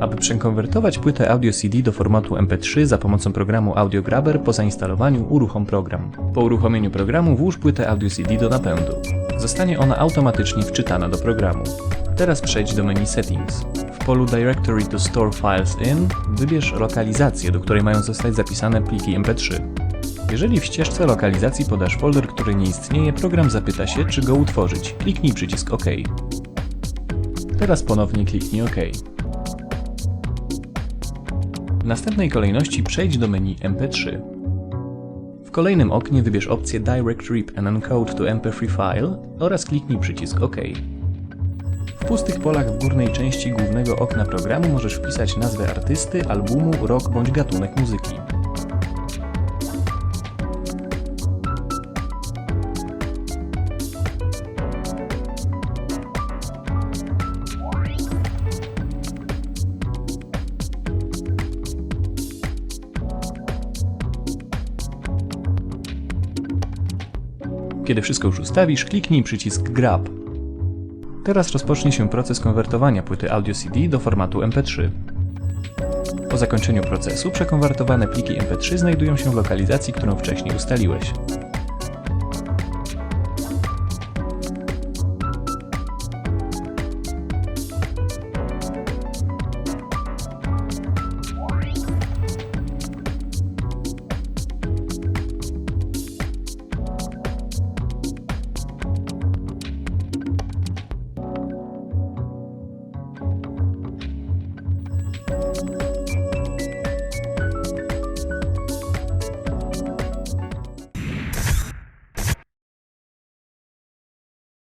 Aby przekonwertować płytę Audio CD do formatu MP3 za pomocą programu Audio Grabber po zainstalowaniu uruchom program. Po uruchomieniu programu włóż płytę Audio CD do napędu. Zostanie ona automatycznie wczytana do programu. Teraz przejdź do menu Settings. W polu Directory to Store Files In wybierz lokalizację, do której mają zostać zapisane pliki MP3. Jeżeli w ścieżce lokalizacji podasz folder, który nie istnieje, program zapyta się, czy go utworzyć. Kliknij przycisk OK. Teraz ponownie kliknij OK. W następnej kolejności przejdź do menu MP3. W kolejnym oknie wybierz opcję Direct Rip and Encode to MP3 File oraz kliknij przycisk OK. W pustych polach w górnej części głównego okna programu możesz wpisać nazwę artysty, albumu, rok bądź gatunek muzyki. Kiedy wszystko już ustawisz, kliknij przycisk Grab. Teraz rozpocznie się proces konwertowania płyty Audio CD do formatu MP3. Po zakończeniu procesu przekonwertowane pliki MP3 znajdują się w lokalizacji, którą wcześniej ustaliłeś.